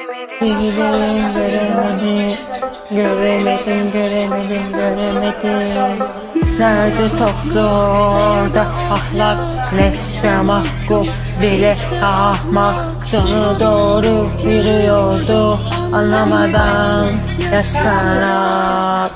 Göremedim, göremedim, göremedim, göremedim, göremedim. Nerede toprağı ahlak neyse mahkum bile ahmak sonu doğru yürüyordu anlamadan yaşanak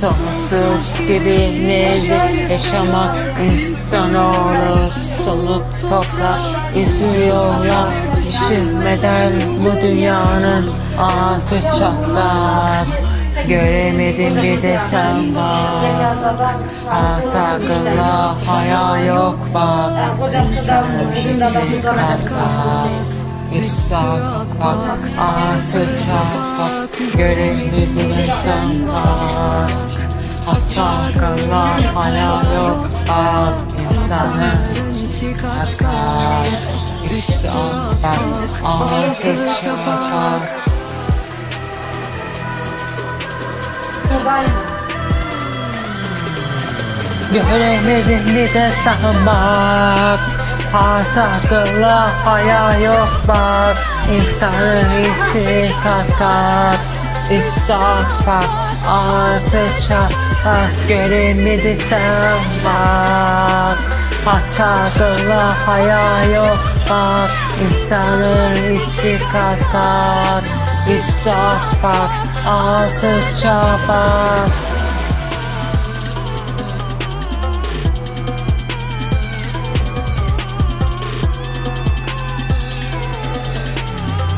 Sonsuz gibi neydi yaşamak insanoğlu sonu toprak. Üzüyorlar Düşünmeden bu dünyanın altı çatlak. Göremedim bir de sen var Alt akılla hayal yok bak. İnsanın içi kat kat İslam bak altı çatlak. Göremedim sen var Alt akılla hayal yok bak İnsanın içi kat kat altı de sanmak Artık akılla hayal yok bak. İnsanın içi kat kat İsafak artık çapak Göremedi sen akılla hayal yok. Bak İnsanın içi kat kat İsafak artık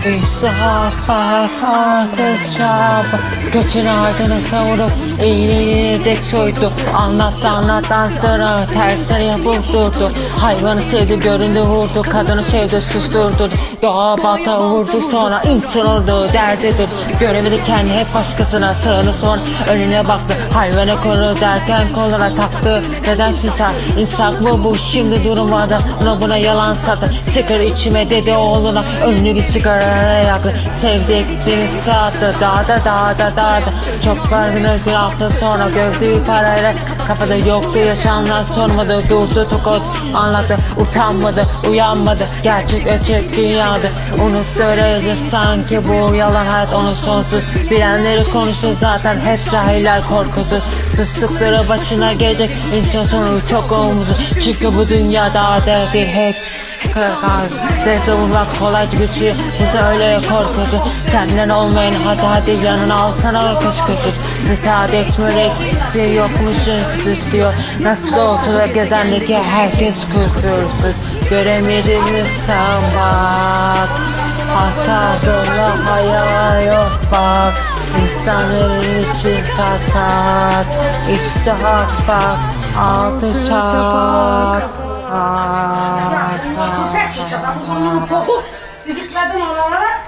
İsafak artık çaba Göçün ardına savurup iyiliğini dek soydu Anlattı anlattı anlattı tersine yapıp durdu Hayvanı sevdi göründü vurdu. Kadını sevdi susturdu Doğa bata vurdu. Sonra insan oldu derdidir Göremedi kendi hep başkasına sığını son önüne baktı Hayvanı koru derken koluna taktı Neden sen insan bu bu şimdi durmadı Ona buna yalan sattı Sigara içime dedi oğluna önünü bir sigara yaktı Sevdikleri sattı. Dağda dağda dağda. Çok farkını bir hafta sonra gördüğü parayla. Kafada yoktu yaşanlar sormadı. Durdu tokot anlattı Utanmadı uyanmadı. Gerçek ölçek dünyada. Unuttu öylece sanki bu yalan hayat Onun sonsuz. Bilenleri konuştu zaten Hep cahiller korkusu. Sustukları başına gelecek insan sonu çok omuzu Çünkü bu dünyada adil hep Kırkar Zevkle vurmak kolay güçlü Bu öyle korkucu Senden olmayan hata değil yanına alsana ve kışkırtır Müsaade etmiyor eksiği yokmuşsun istiyor Nasıl olsa ve gezendeki herkes kusursuz Göremedim mi sen bak. Hata hayal yok bak. İnsanın içi kat kat. İşte hak bak. Altı çat Ya, bu ters uçak, bu burnunun toku. Didikledim oralara.